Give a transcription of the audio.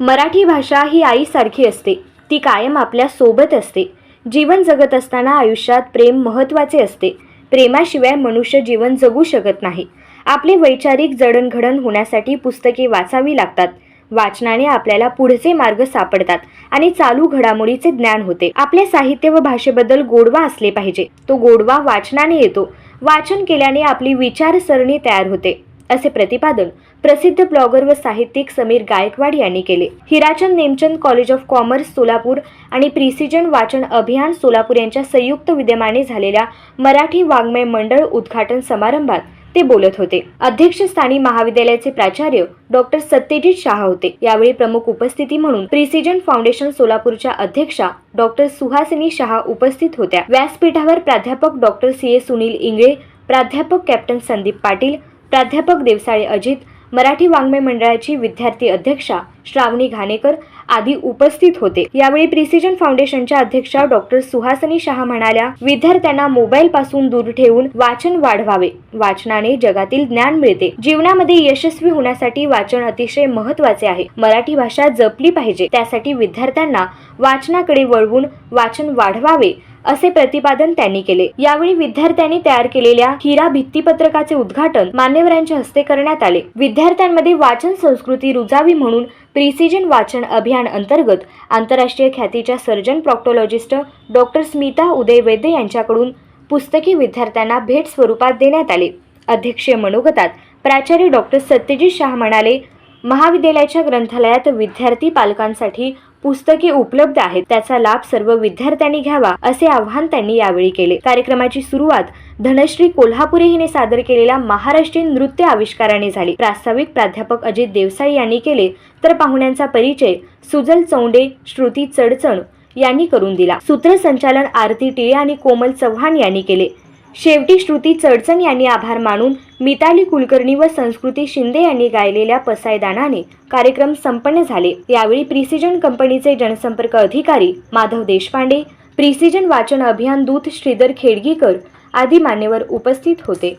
मराठी भाषा ही आईसारखी असते. ती कायम आपल्यासोबत असते. जीवन जगत असताना आयुष्यात प्रेम महत्त्वाचे असते. प्रेमाशिवाय मनुष्य जीवन जगू शकत नाही. आपले वैचारिक जडणघडण होण्यासाठी पुस्तके वाचावी लागतात. वाचनाने आपल्याला पुढचे मार्ग सापडतात आणि चालू घडामोडीचे ज्ञान होते. आपल्या साहित्य व भाषेबद्दल गोडवा असले पाहिजे. तो गोडवा वाचनाने येतो. वाचन केल्याने आपली विचारसरणी तयार होते. असे प्रतिपादन प्रसिद्ध ब्लॉगर व साहित्यिक समीर गायकवाड यांनी केले. Hirachand Nemchand college of commerce Solapur आणि प्रिसिजन वाचन अभियान सोलापूर यांच्या संयुक्त विद्यमाने झालेल्या मराठी वाङ्मय मंडळ उद्घाटन समारंभात ते बोलत होते. अध्यक्षस्थानी महाविद्यालयाचे प्राचार्य डॉक्टर सत्यजित शहा होते. यावेळी प्रमुख उपस्थिती म्हणून प्रिसिजन फाउंडेशन सोलापूरच्या अध्यक्षा डॉक्टर सुहासिनी शहा उपस्थित होत्या. व्यासपीठावर प्राध्यापक doctor C. A. Sunil Ingle प्राध्यापक कॅप्टन संदीप पाटील प्राध्यापक देवसाळे अजित मराठी वाङ्मय मंडळाची विद्यार्थी अध्यक्षा श्रावणी घाणेकर आदी उपस्थित होते. यावेळी प्रिसिजन फाउंडेशनच्या अध्यक्षा डॉक्टर सुहासनी शहा म्हणाल्या विद्यार्थ्यांना मोबाईल पासून दूर ठेवून वाचन वाढवावे. वाचनाने जगातील ज्ञान मिळते. जीवनामध्ये यशस्वी होण्यासाठी वाचन अतिशय महत्त्वाचे आहे. मराठी भाषा जपली पाहिजे. त्यासाठी विद्यार्थ्यांना वाचनाकडे वळवून वाचन वाढवावे. असे प्रतिपादन त्यांनी केले. यावेळी विद्यार्थ्यांनी तयार केलेल्या हिरा भित्तीपत्रकाचे उद्घाटन मान्यवरांच्या हस्ते करण्यात आले. विद्यार्थ्यांमध्ये वाचन संस्कृती रुजावी म्हणून प्रिसिजन वाचन अभियान अंतर्गत आंतरराष्ट्रीय ख्यातीच्या surgeon proctologist doctor Smita Uday Vaidya यांच्याकडून पुस्तकी विद्यार्थ्यांना भेट स्वरूपात देण्यात आले. अध्यक्षीय मनोगतात प्राचार्य डॉक्टर सत्यजित शाह म्हणाले महाविद्यालयाच्या ग्रंथालयात विद्यार्थी पालकांसाठी पुस्तके उपलब्ध आहेत. त्याचा लाभ सर्व विद्यार्थ्यांनी घ्यावा असे आवाहन त्यांनी यावेळी केले. कार्यक्रमाची सुरुवात धनश्री कोल्हापुरे हिने सादर केलेल्या महाराष्ट्रीयन नृत्य आविष्काराने झाली. प्रास्ताविक प्राध्यापक अजित देवसाई यांनी केले तर पाहुण्यांचा परिचय सुजल चौंडे श्रुती चडचण यांनी करून दिला. सूत्रसंचालन आरती टिळे आणि कोमल चव्हाण यांनी केले. शेवटी श्रुती चडचण यांनी आभार मानून मिताली कुलकर्णी व संस्कृती शिंदे यांनी गायलेल्या पसायदानाने कार्यक्रम संपन्न झाले. यावेळी प्रिसिजन कंपनीचे जनसंपर्क अधिकारी माधव देशपांडे प्रिसिजन वाचन अभियान दूत श्रीधर खेडगीकर आदी मान्यवर उपस्थित होते.